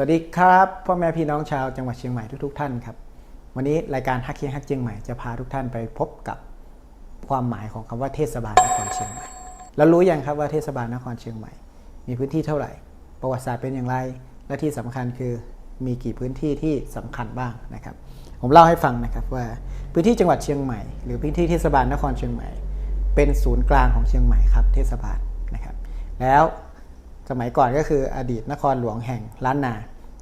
วัสดีครับพ่อแม่พี่น้องชาวจังหวัดเชียงใหม่ทุกๆท่านครับ วันนี้รายการฮักเคียงฮักเชียงใหม่จะพาทุกท่านไปพบกับความหมายของคำว่าเทศบาลนครเชียงใหม่ แล้วรู้ยังครับว่าเทศบาลนครเชียงใหม่ มีพื้นที่เท่าไหร่ ประวัติศาสตร์เป็นอย่างไร และที่สำคัญคือมีกี่พื้นที่ที่สำคัญบ้างนะครับ ผมเล่าให้ฟังนะครับว่าพื้นที่จังหวัดเชียงใหม่ หรือพื้นที่เทศบาลนครเชียงใหม่ เป็นศูนย์กลางของเชียงใหม่ครับเทศบาลนะครับ แล้ว สมัยก่อนก็คืออดีตนครหลวงแห่งล้านนา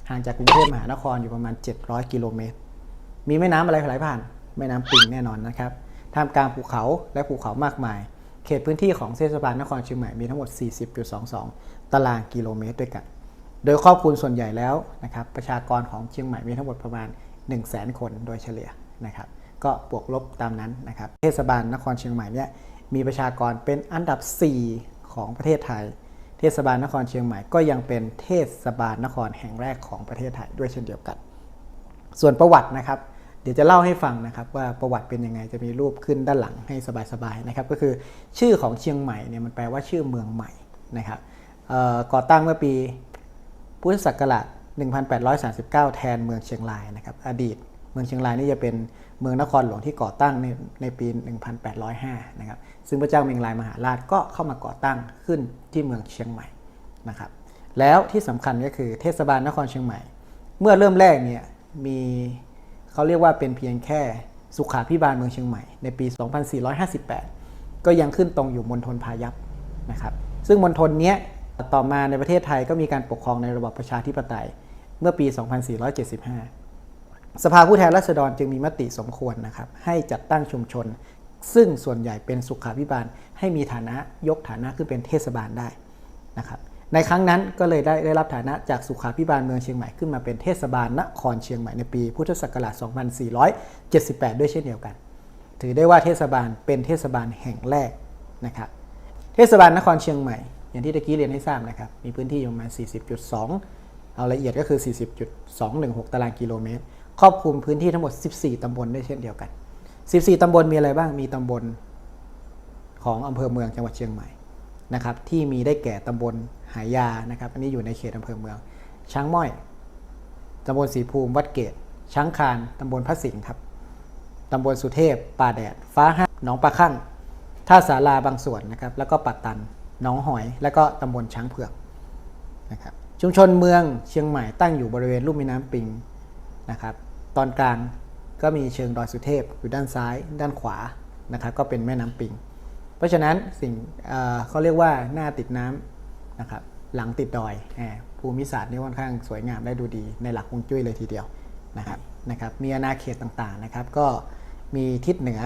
ห่างจากกรุงเทพมหานครอยู่ประมาณ 700 กิโลเมตร มีแม่น้ำอะไรไหลผ่าน แม่น้ำปิงแน่นอนนะครับท่ามกลางภูเขาและภูเขามากมาย เขตพื้นที่ของเทศบาลนครเชียงใหม่มีทั้งหมด 40.22 ตารางกิโลเมตรด้วยกัน โดยครอบคลุมส่วนใหญ่แล้วนะครับประชากรของเชียงใหม่มีทั้งหมดประมาณ 1 0 0 0 0แคนโดยเฉลี่ยนะครับก็บวกลบตามนั้นนะครับ เทศบาลนครเชียงใหม่เนี่ยมีประชากรเป็นอันดับ 4 ของประเทศไทย เทศบาลนครเชียงใหม่ก็ยังเป็นเทศบาลนครแห่งแรกของประเทศไทยด้วยเช่นเดียวกัน ส่วนประวัตินะครับเดี๋ยวจะเล่าให้ฟังนะครับว่าประวัติเป็นยังไงจะมีรูปขึ้นด้านหลังให้สบายๆนะครับก็คือชื่อของเชียงใหม่เนี่ยมันแปลว่าชื่อเมืองใหม่นะครับก่อตั้งเมื่อปีพุทธศักราช1839 แทนเมืองเชียงรายนะครับอดีต มืองเชียงรายนี่จะเป็นเมืองนครหลวงที่ก่อตั้งในในปี 1805 นะครับ ซึ่งพระเจ้าเมียงรายมหาราชก็เข้ามาก่อตั้งขึ้นที่เมืองเชียงใหม่นะครับ แล้วที่สำคัญก็คือเทศบาลนครเชียงใหม่ เมื่อเริ่มแรกเนี่ยมีเขาเรียกว่าเป็นเพียงแค่สุขาพิบาลเมืองเชียงใหม่ในปี 2458 ก็ยังขึ้นตรงอยู่มณฑลพายัพนะครับ ซึ่งมณฑลเนี้ยต่อมาในประเทศไทยก็มีการปกครองในระบอบประชาธิปไตยเมื่อปี 2475 สภาผู้แทนราษฎรจึงมีมติสมควรนะครับให้จัดตั้งชุมชน ซึ่งส่วนใหญ่เป็นสุขาพิบาลให้มีฐานะยกฐานะขึ้นเป็นเทศบาลได้นะครับในครั้งนั้นก็เลยได้ได้รับฐานะจากสุขาพิบาลเมืองเชียงใหม่ขึ้นมาเป็นเทศบาลนครเชียงใหม่ในปี พุทธศักราช 2478 ด้วยเช่นเดียวกัน ถือได้ว่าเทศบาลเป็นเทศบาลแห่งแรกนะครับเทศบาลนครเชียงใหม่ อย่างที่ตะกี้เรียนให้ทราบนะครับมีพื้นที่ประมาณ 40.2 เอาละเอียดก็คือ 40.216 ตารางกิโลเมตร ครอบคลุมพื้นที่ทั้งหมด 14 ตำบลด้วยเช่นเดียวกัน 14 ตำบลมีอะไรบ้าง มีตำบลของอำเภอเมืองจังหวัดเชียงใหม่นะครับ ที่มีได้แก่ตำบลหายานะครับ อันนี้อยู่ในเขตอำเภอเมือง ช้างม้อยตำบลสีภูมิ วัดเกต ช้างคานตำบลพระสิงห์ครับ ตำบลสุเทพ ป่าแดด ฟ้าห้าหนองปลาข้างท่าสาราบางส่วนนะครับ แล้วก็ปัตตัน หนองหอย แล้วก็ตำบลช้างเผือกนะครับ ชุมชนเมืองเชียงใหม่ตั้งอยู่บริเวณลุ่มแม่น้ำปิงนะครับ ตอนกลางก็มีเชิงดอยสุเทพอยู่ด้านซ้าย ด้านขวานะครับก็เป็นแม่น้ำปิง เพราะฉะนั้นสิ่งเเขาเรียกว่าหน้าติดน้ำนะครับหลังติดดอยภูมิศาสตร์นี่ค่อนข้างสวยงามและดูดีในหลักฮวงจุ้ยเลยทีเดียวนะครับนะครับมีอาณาเขตต่างๆนะครับ ก็มีทิศเหนือ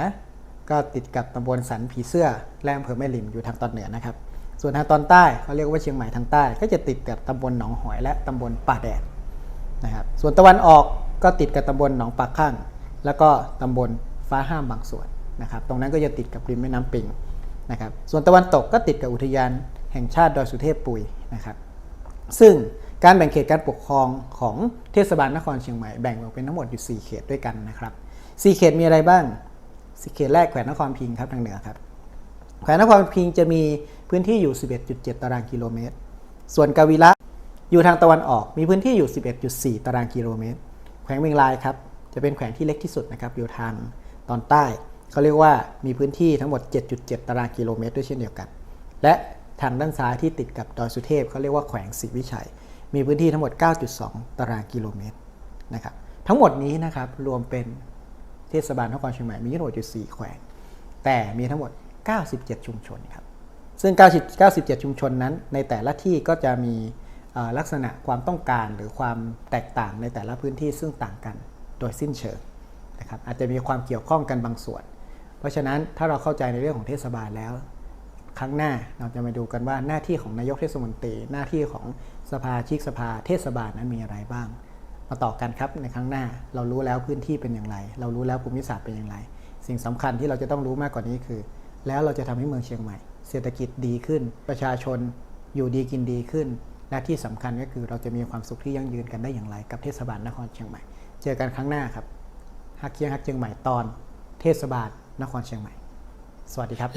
ก็ติดกับตำบลสันผีเสื้อและอำเภอแม่ริมอยู่ทางตอนเหนือนะครับ ส่วนทางตอนใต้เขาเรียกว่าเชียงใหม่ทางใต้ ก็จะติดกับตำบลหนองหอยและตำบลป่าแดดนะครับส่วนตะวันออก ก็ติดกับตำบลหนองปากข้าง แล้วก็ตำบลฟ้าห้ามบางส่วนนะครับ ตรงนั้นก็จะติดกับริมแม่น้ำปิงนะครับ ส่วนตะวันตกก็ติดกับอุทยานแห่งชาติดอยสุเทพปุยนะครับ ซึ่งการแบ่งเขตการปกครองของเทศบาลนครเชียงใหม่แบ่งออกเป็นทั้งหมดอยู่ 4 เขตด้วยกันนะครับ4เขตมีอะไรบ้าง4เขตแรกแขวงนครพิงครับทางเหนือครับ แขวงนครพิงจะมีพื้นที่อยู่ 11.7 ตารางกิโลเมตร ส่วนกาวิระอยู่ทางตะวันออกมีพื้นที่อยู่ 11.4 ตารางกิโลเมตร แขวงเวียงรายครับจะเป็นแขวงที่เล็กที่สุดนะครับอยู่ทางตอนใต้เขาเรียกว่ามีพื้นที่ทั้งหมด 7.7 ตารางกิโลเมตรด้วยเช่นเดียวกัน และทางด้านซ้ายที่ติดกับดอยสุเทพเขาเรียกว่าแขวงศรีวิชัย มีพื้นที่ทั้งหมด 9.2 ตารางกิโลเมตรนะครับทั้งหมดนี้นะครับรวมเป็นเทศบาลนครเชียงใหม่มีทั้งหมดอยู่4แขวง แต่มีทั้งหมด 97 ชุมชนครับซึ่ง 90 97 ชุมชนนั้นในแต่ละที่ก็จะมี ลักษณะความต้องการหรือความแตกต่างในแต่ละพื้นที่ซึ่งต่างกันโดยสิ้นเชิงนะครับอาจจะมีความเกี่ยวข้องกันบางส่วน เพราะฉะนั้นถ้าเราเข้าใจในเรื่องของเทศบาลแล้ว ครั้งหน้าเราจะมาดูกันว่าหน้าที่ของนายกเทศมนตรี หน้าที่ของสภาชิกสภาเทศบาลนั้นมีอะไรบ้าง มาต่อกันครับในครั้งหน้าเรารู้แล้วพื้นที่เป็นอย่างไร เรารู้แล้วภูมิศาสตร์เป็นอย่างไร สิ่งสำคัญที่เราจะต้องรู้มากกว่านี้คือ แล้วเราจะทำให้เมืองเชียงใหม่ เศรษฐกิจดีขึ้น ประชาชนอยู่ดีกินดีขึ้น และที่สำคัญก็คือเราจะมีความสุขที่ยั่งยืนกันได้อย่างไร กับเทศบาลนครเชียงใหม่ เจอกันครั้งหน้าครับฮักเคียงฮักเชียงใหม่ตอนเทศบาลนครเชียงใหม่ สวัสดีครับ